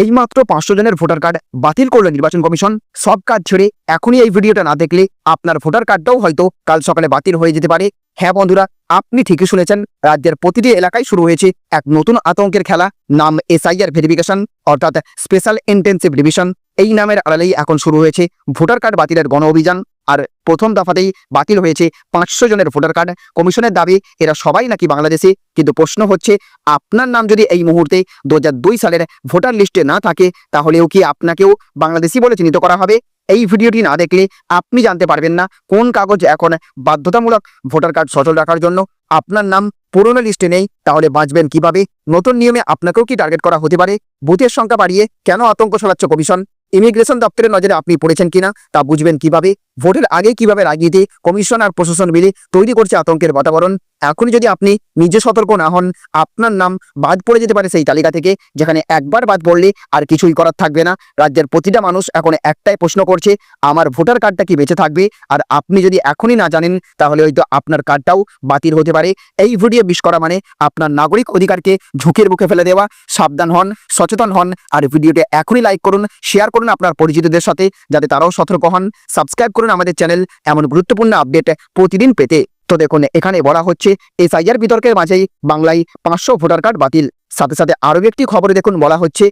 এইমাত্র পাঁচশো জনের ভোটার কার্ড বাতিল করল নির্বাচন কমিশন। সব কাজ ছেড়ে এখনই এই ভিডিওটা না দেখলে আপনার ভোটার কার্ডটাও হয়তো কাল সকালে বাতিল হয়ে যেতে পারে। হ্যাঁ বন্ধুরা, আপনি ঠিকই শুনেছেন, রাজ্যের প্রতিটি এলাকায় শুরু হয়েছে এক নতুন আতঙ্কের খেলা, নাম এসআইআর ভেরিফিকেশন অর্থাৎ স্পেশাল ইন্টেন্সিভ ডিভিশন এই নামের আড়ালেই এখন শুরু হয়েছে ভোটার কার্ড বাতিলের গণ অভিযান। আর প্রথম দফাতেই বাতিল হয়েছে পাঁচশো জনের ভোটার কার্ড। কমিশনের দাবি, এরা সবাই নাকি বাংলাদেশে। কিন্তু প্রশ্ন হচ্ছে, আপনার নাম যদি এই মুহূর্তে দু হাজার দুই সালের ভোটার লিস্টে না থাকে, তাহলেও কি আপনাকেও বাংলাদেশি বলে চিহ্নিত করা হবে? এই ভিডিওটি না দেখলে আপনি জানতে পারবেন না কোন কাগজ এখন বাধ্যতামূলক ভোটার কার্ড সচল রাখার জন্য। আপনার নাম পুরনো লিস্টে নেই, তাহলে বাঁচবেন কীভাবে? নতুন নিয়মে আপনাকেও কি টার্গেট করা হতে পারে? বুথের সংখ্যা বাড়িয়ে কেন আতঙ্ক ছড়াচ্ছে কমিশন? ইমিগ্রেশন দপ্তরের নজরে আপনি পড়েছেন কিনা তা বুঝবেন কীভাবে? ভোটের আগে কীভাবে রাজনীতি, কমিশন আর প্রশাসন মিলে তৈরি করছে আতঙ্কের বাতাবরণ, এখনই যদি আপনি নিজে সতর্ক না হন, আপনার নাম বাদ পড়ে যেতে পারে সেই তালিকা থেকে, যেখানে একবার বাদ পড়লে আর কিছুই করার থাকবে না। রাজ্যের প্রতিটা মানুষ এখন একটাই প্রশ্ন করছে, আমার ভোটার কার্ডটা কি বেঁচে থাকবে? আর আপনি যদি এখনই না জানেন, তাহলে হয়তো আপনার কার্ডটাও বাতিল হতে পারে। এই ভিডিও বিশ করা মানে আপনার নাগরিক অধিকারকে ঝুঁকির মুখে ফেলে দেওয়া। সাবধান হন, সচেতন হন, আর ভিডিওটি এখনই লাইক করুন শেয়ার করুন আপনার পরিচিতদের সাথে, যাতে তারাও সতর্ক হন। সাবস্ক্রাইব করুন আমাদের চ্যানেল এমন গুরুত্বপূর্ণ আপডেট প্রতিদিন পেতে। তো দেখুন, এখানে বলা হচ্ছে এসআইআর বিতর্কের মাঝেই বাংলায় পাঁচশো ভোটার কার্ড বাতিল। সাথে সাথে আরও একটি খবরে দেখুন, বলা হচ্ছে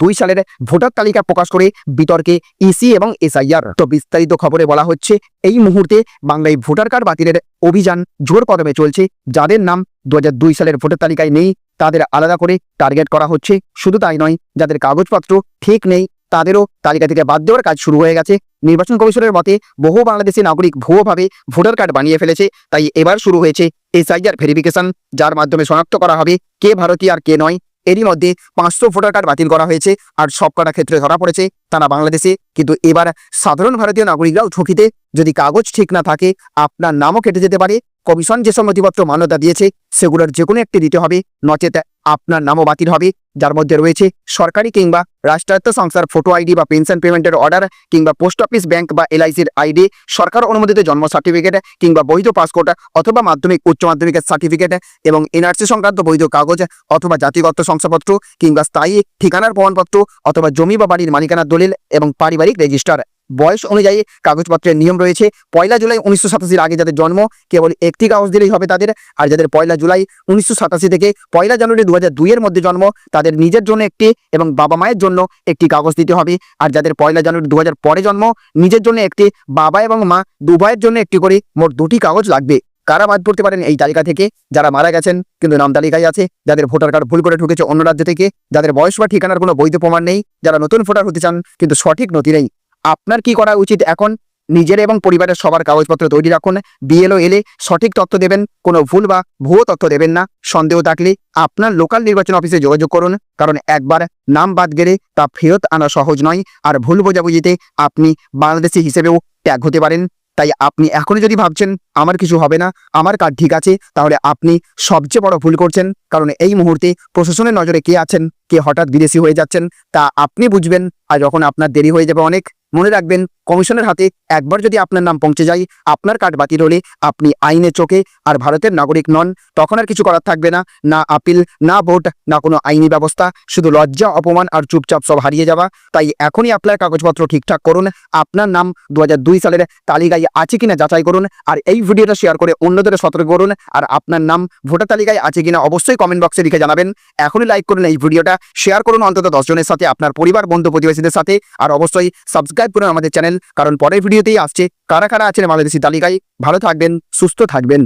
দু সালের ভোটার তালিকা প্রকাশ করে বিতর্কে ইসি এবং এসআইআর তো বিস্তারিত খবরে বলা হচ্ছে, এই মুহূর্তে বাংলায় ভোটার কার্ড বাতিলের অভিযান জোর কদমে চলছে। যাদের নাম দু হাজার দুই সালের ভোটার তালিকায় নেই, তাদের আলাদা করে টার্গেট করা হচ্ছে। শুধু তাই নয়, যাদের কাগজপত্র ঠিক নেই তাদেরও তালিকা থেকে বাদ দেওয়ার কাজ শুরু হয়ে গেছে। নির্বাচন কমিশনের মতে বহু বাংলাদেশি নাগরিক ভুয়োভাবে ভোটার কার্ড বানিয়ে ফেলেছে, তাই এবার শুরু হয়েছে এসআইআর ভেরিফিকেশন যার মাধ্যমে শনাক্ত করা হবে কে ভারতীয় আর কে নয়। এরই মধ্যে পাঁচশো ভোটার কার্ড বাতিল করা হয়েছে, আর সবকটা ক্ষেত্রে ধরা পড়েছে তারা বাংলাদেশে। কিন্তু এবার সাধারণ ভারতীয় নাগরিকরাও ঝুঁকিতে যদি কাগজ ঠিক না থাকে, আপনার নামও কেটে যেতে পারে। কমিশন যেসব নথিপত্র মান্যতা দিয়েছে, সেগুলোর যে কোনো একটি দিতে হবে। নচেত আপনার নামও বাতিল হবে। যার মধ্যে রয়েছে সরকারি কিংবা রাষ্ট্রায়ত্ত সংস্থার ফটো আইডি বা পেনশন পেমেন্টের অর্ডার কিংবা পোস্ট অফিস ব্যাংক বা এলআইসির আইডি সরকার অনুমোদিত জন্ম সার্টিফিকেট কিংবা বৈধ পাসপোর্ট অথবা মাধ্যমিক, উচ্চ মাধ্যমিকের সার্টিফিকেট এবং এনআরসি সংক্রান্ত বৈধ কাগজ অথবা জাতিগত শংসাপত্র কিংবা স্থায়ী ঠিকানার প্রমাণপত্র অথবা জমি বা বাড়ির মালিকানার দলিল এবং পারিবারিক রেজিস্টার। বয়স অনুযায়ী কাগজপত্রের নিয়ম রয়েছে, পয়লা জুলাই উনিশশো সাতাশির আগে যাদের জন্ম, কেবল একটি কাগজ দিলেই হবে তাদের, আর যাদের পয়লা জুলাই উনিশশো সাতাশি থেকে পয়লা জানুয়ারি দু হাজার দুইয়ের মধ্যে জন্ম, তাদের নিজের জন্য একটি এবং বাবা মায়ের জন্য একটি কাগজ দিতে হবে, আর যাদের পয়লা জানুয়ারি দু হাজার পরে জন্ম, নিজের জন্য একটি, বাবা এবং মা দুভাইয়ের জন্য একটি করে মোট দুটি কাগজ লাগবে। কারা বাদ পড়তে পারেন এই তালিকা থেকে? যারা মারা গেছেন, কিন্তু নাম তালিকায় আছে, যাদের ভোটার কার্ড ভুল করে ঢুকেছে অন্য রাজ্য থেকে, যাদের বয়স বা ঠিকানার কোনো বৈধ প্রমাণ নেই, যারা নতুন ভোটার হতে চান, কিন্তু সঠিক নথি নেই। আপনার কি করা উচিত এখন? নিজের এবং পরিবারের সবার কাগজপত্র তৈরি রাখুন, বিএলও এলে সঠিক তথ্য দেবেন, কোনো ভুল বা ভুয়ো তথ্য দেবেন না। সন্দেহ থাকলে আপনার লোকাল নির্বাচন অফিসে যোগাযোগ করুন, কারণ একবার নাম বাদ গেলে তা ফেরত আনা সহজ নয়, আর ভুল বোঝাবুঝিতে আপনি বাংলাদেশি হিসেবেও ত্যাগ হতে পারেন। তাই আপনি এখনই যদি ভাবছেন, আমার কিছু হবে না, আমার কাজ ঠিক আছে, তাহলে আপনি সবচেয়ে বড় ভুল করছেন। কারণ এই মুহূর্তে প্রশাসনের নজরে কে আছেন, কে হঠাৎ বিদেশি হয়ে যাচ্ছেন, তা আপনি বুঝবেন। আর যখন আপনার দেরি হয়ে যাবে অনেক মনে রাখবেন, কমিশনের হাতে একবার যদি আপনার নাম পৌঁছে যায়, আপনার কার্ড বাতিল হলে আপনি আইনে চোখে আর ভারতের নাগরিক নন, তখন আর কিছু করার থাকবে না। না আপিল, না ভোট, না কোনো আইনি ব্যবস্থা। শুধু লজ্জা, অপমান আর চুপচাপ সব হারিয়ে যাওয়া। তাই এখনই আপনার কাগজপত্র ঠিকঠাক করুন। আপনার নাম দু হাজার দুই সালের তালিকায় আছে কিনা যাচাই করুন আর এই ভিডিওটা শেয়ার করে অন্যদের সতর্ক করুন। আর আপনার নাম ভোটার তালিকায় আছে কিনা অবশ্যই কমেন্ট বক্সে লিখে জানাবেন। এখনই লাইক করুন এই ভিডিওটা। শেয়ার করুন অন্তত দশজনের সাথে, আপনার পরিবার, বন্ধু, প্রতিবেশীদের সাথে। আর অবশ্যই সাবস্ক্রাইব করুন আমাদের চ্যানেল কারণ পরের ভিডিওতেই আসছে। কারা কারা আছেন বাংলাদেশি তালিকায়, ভালো থাকবেন, সুস্থ থাকবেন।